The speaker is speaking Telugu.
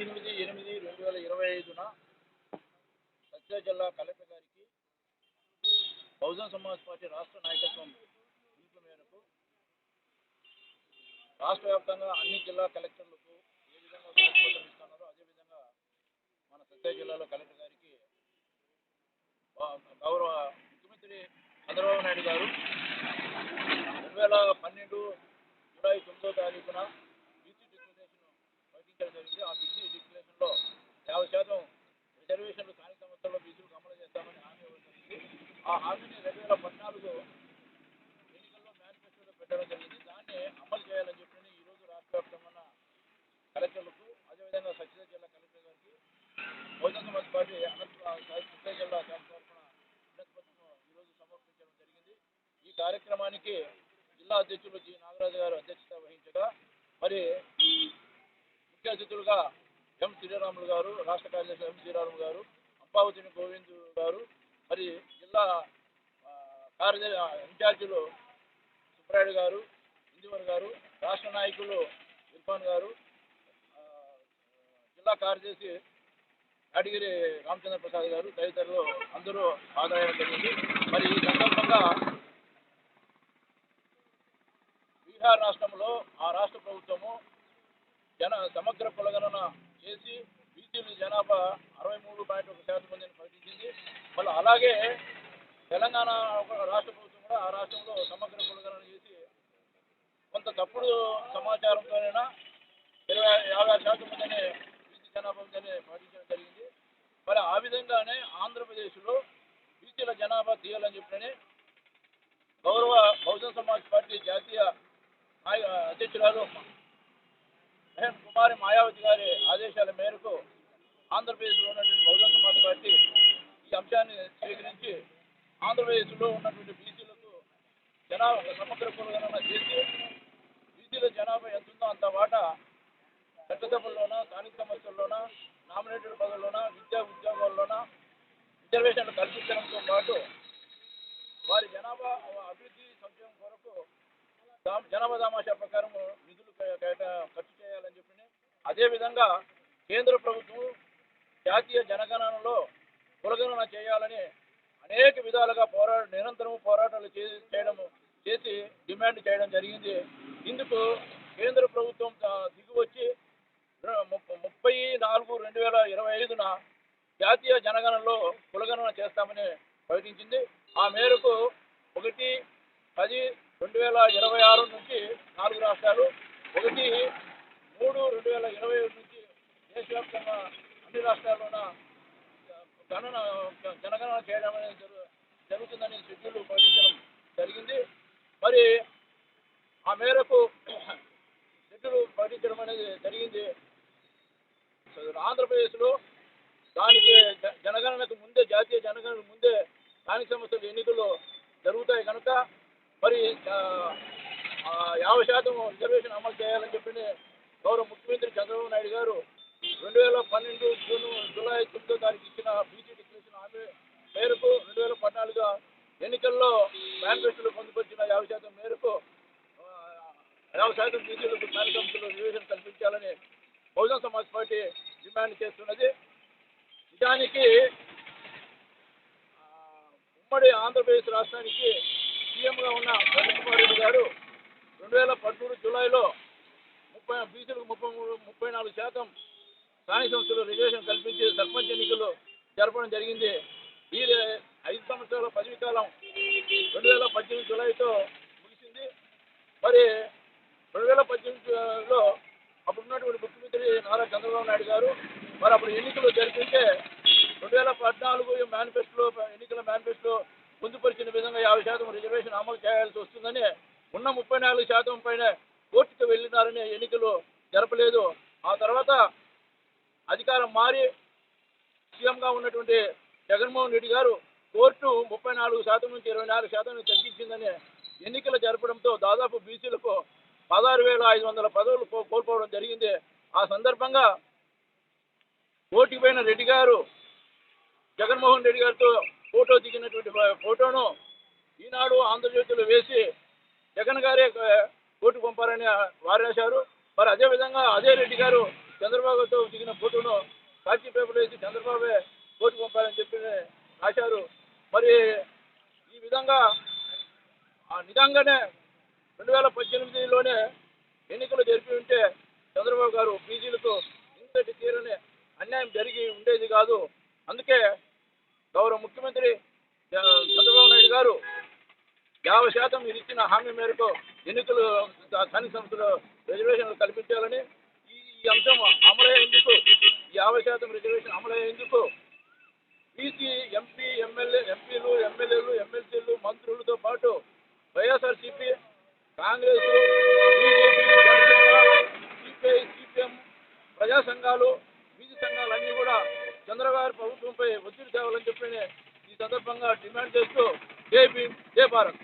పద్దెనిమిది ఎనిమిది రెండు వేల ఇరవై ఐదున సత్య జిల్లా కలెక్టర్ గారికి బహుజన్ సమాజ్ పార్టీ రాష్ట్ర నాయకత్వం పిలుపు మేరకు రాష్ట్ర వ్యాప్తంగా అన్ని జిల్లా కలెక్టర్లకు ఏ విధంగా ఇస్తున్నారో అదేవిధంగా మన సత్య జిల్లాలో కలెక్టర్ గారికి గౌరవ ముఖ్యమంత్రి చంద్రబాబు నాయుడు గారు రెండు వేల పన్నెండు జూలై తొమ్మిదో తారీఖున ప్రకటించడం జరిగింది ఆ బీసీ డిక్లరేషన్లో యాభై శాతం రిజర్వేషన్లు స్థానిక సంస్థల్లో బీసీలకు అమలు చేస్తామని హామీ ఇవ్వడం జరిగింది. ఆ హామీని రెండు వేల పద్నాలుగు ఎన్నికల్లో మేనిఫెస్టోలో పెట్టడం జరిగింది. దాన్ని అమలు చేయాలని చెప్పి ఈరోజు రాష్ట్ర వ్యాప్తంగా కలెక్టర్లకు అదేవిధంగా సత్యసాయి జిల్లా కలెక్టర్ గారికి బహుజన సమాజ్ పార్టీ అనంతపురం జిల్లా శాఖ తరఫున ఈరోజు సమర్పించడం జరిగింది. ఈ కార్యక్రమానికి జిల్లా అధ్యక్షులు జి నాగరాజు గారు అధ్యక్షత వహించగా మరి ముఖ్య అతిథులుగా ఎం శ్రీరాములు గారు రాష్ట్ర కార్యదర్శి ఎం శ్రీరాములు గారు అంబావతిని గోవింద్ గారు మరి జిల్లా ఆ, కార్యదర్శి ఇన్ఛార్జీలు సుబ్రాయుడు గారు ఇందివర్ గారు రాష్ట్ర నాయకులు ఇర్ఫాన్ గారు జిల్లా కార్యదర్శి అడిగిరి రామచంద్ర ప్రసాద్ గారు తదితరులు అందరూ ఆదాయం జరిగింది. మరి ఈ సందర్భంగా బీహార్ రాష్ట్రంలో ఆ రాష్ట్ర ప్రభుత్వము జన సమగ్ర కులగణన చేసి బీసీలు జనాభా అరవై మూడు పాయింట్ ఒక శాతం మందిని ప్రకటించింది మళ్ళీ అలాగే తెలంగాణ రాష్ట్ర ప్రభుత్వం కూడా ఆ రాష్ట్రంలో సమగ్ర కులగణన చేసి కొంత తప్పుడు సమాచారంతోనైనా ఇరవై యాభై శాతం మందిని బీసీ జనాభా ఉందని ప్రకటించడం జరిగింది. మరి ఆ విధంగానే ఆంధ్రప్రదేశ్లో బీసీల జనాభా తీయాలని చెప్పినని గౌరవ బహుజన సమాజ్ పార్టీ జాతీయ అధ్యక్షురాలు బహన్ కుమారి మాయావతి గారి ఆదేశాల మేరకు ఆంధ్రప్రదేశ్లో ఉన్నటువంటి బహుజన సమాజ్ పార్టీ ఈ అంశాన్ని స్వీకరించి ఆంధ్రప్రదేశ్లో ఉన్నటువంటి బీసీలకు జనాభా సమగ్ర కులగణన చేసి బీసీల జనాభా ఎంత ఉందో అంత వాటా చట్టసభల్లోన స్థానిక సమస్యల్లోన నామినేటెడ్ పదవుల్లోన విద్యా ఉద్యోగాల్లోన రిజర్వేషన్లు కల్పించడంతో పాటు వారి జనాభా అభివృద్ధి సంక్షేమం కొరకు జనాభా దామాషా ప్రకారం నిధులు కేటా- అదేవిధంగా కేంద్ర ప్రభుత్వం జాతీయ జనగణనలో కులగణన చేయాలని అనేక విధాలుగా పోరాట నిరంతరం పోరాటాలు చే- చేయడం చేసి డిమాండ్ చేయడం జరిగింది. ఇందుకు కేంద్ర ప్రభుత్వం దిగువచ్చి ముప్పై నాలుగు రెండు వేల ఇరవై ఐదున జాతీయ జనగణనలో కులగణన చేస్తామని ప్రకటించింది. ఆ మేరకు ఒకటి పది రెండు వేల ఇరవై ఆరు నుంచి నాలుగు రాష్ట్రాలు ఒకటి మూడు రెండు వేల ఇరవై ఏడు నుంచి దేశవ్యాప్తంగా అన్ని రాష్ట్రాల్లోన గణన జనగణన చేయడం అనేది జరు- జరుగుతుందని షెడ్యూల్ ప్రకటించడం జరిగింది. మరి ఆ మేరకు షెడ్యూల్ ప్రకటించడం అనేది జరిగింది. ఆంధ్రప్రదేశ్లో దానికి జ- జనగణనకు ముందే జాతీయ జనగణనకు ముందే స్థానిక సంస్థల ఎన్నికలు జరుగుతాయి కనుక మరి యాభై శాతం రిజర్వేషన్ అమలు చేయాలని చెప్పి గౌరవ ముఖ్యమంత్రి చంద్రబాబు నాయుడు గారు రెండు వేల పన్నెండు జూన్ జూలై తొమ్మిదో తారీఖు ఇచ్చిన బీజీ డిక్లరేషన్ హామీ మేరకు రెండు వేల పద్నాలుగు ఎన్నికల్లో మేనిఫెస్టోలో పొందుపరిచిన యాభై శాతం మేరకు యాభై శాతం బీసీలకు స్థానిక సంస్థలు రిజర్వేషన్ కల్పించాలని బహుజన సమాజ్ పార్టీ డిమాండ్ చేస్తున్నది. నిజానికి ఉమ్మడి ఆంధ్రప్రదేశ్ రాష్ట్రానికి సీఎంగా ఉన్న ప్రవీణ్ కుమార్ రెడ్డి గారు రెండు వేల పదమూడు జూలైలో ముప్పై బీసీలకు ముప్పై మూడు ముప్పై నాలుగు శాతం స్థానిక సంస్థలు రిజర్వేషన్ కల్పించి సర్పంచ్ ఎన్నికలు జరపడం జరిగింది. వీరి ఐదు సంవత్సరాల పదవి కాలం రెండు వేల పద్దెనిమిది జూలైతో ముగిసింది. మరి రెండు వేల పద్దెనిమిదిలో అప్పుడు ఉన్నటువంటి ముఖ్యమంత్రి నారా చంద్రబాబు నాయుడు గారు మరి అప్పుడు ఎన్నికలు జరిపితే రెండు వేల పద్నాలుగు మేనిఫెస్టోలో ఎన్నికల మేనిఫెస్టో పొందుపరిచిన విధంగా యాభై శాతం రిజర్వేషన్ అమలు చేయాల్సి వస్తుందని ఉన్న ముప్పై నాలుగు శాతం పైన కోర్టుకు వెళ్ళినారని ఎన్నికలు జరపలేదు. ఆ తర్వాత అధికారం మారి సీఎంగా ఉన్నటువంటి జగన్మోహన్ రెడ్డి గారు కోర్టు ముప్పై నాలుగు శాతం నుంచి ఇరవై నాలుగు శాతం తగ్గించిందని ఎన్నికలు జరపడంతో దాదాపు బీసీలకు పదహారు వేల ఐదు వందల పదవులు కోల్పోవడం జరిగింది. ఆ సందర్భంగా ఓటికి పోయిన రెడ్డి గారు జగన్మోహన్ రెడ్డి గారితో ఫోటో దిగినటువంటి ఫోటోను ఈనాడు ఆంధ్రజ్యోతిలో వేసి జగన్ గారే ఆ, ఓటు పంపారని వారు రాశారు. మరి అదేవిధంగా అదే రెడ్డి గారు చంద్రబాబుతో దిగిన ఫోటోను సాక్షి పేపర్ వేసి చంద్రబాబే కోర్టు పంపారని చెప్పి రాశారు. మరి ఈ విధంగా ఆ నిజంగానే రెండు వేల పద్దెనిమిదిలోనే ఎన్నికలు జరిపి ఉంటే చంద్రబాబు గారు బీజీలకు ఇంతటి తీరని అన్యాయం జరిగి ఉండేది కాదు. అందుకే గౌరవ ముఖ్యమంత్రి చంద్రబాబు నాయుడు గారు యాభై శాతం మీరు ఇచ్చిన హామీ మేరకు ఎన్నికలు స్థానిక సంస్థలు రిజర్వేషన్లు కల్పించాలని ఈ అంశం అమలయ్యేందుకు యాభై శాతం రిజర్వేషన్ అమలయ్యేందుకు బీసీ ఎంపీ ఎమ్మెల్యే ఎంపీలు ఎమ్మెల్యేలు ఎమ్మెల్సీలు మంత్రులతో పాటు వైఎస్ఆర్సీపీ కాంగ్రెస్ సిపిఐ సిపిఎం ప్రజా సంఘాలు బీసీ సంఘాలన్నీ కూడా చంద్రబాబు ప్రభుత్వంపై ఒత్తిడి తేవాలని చెప్పి ఈ సందర్భంగా డిమాండ్ చేస్తూ జై భీమ్ జై భారత్.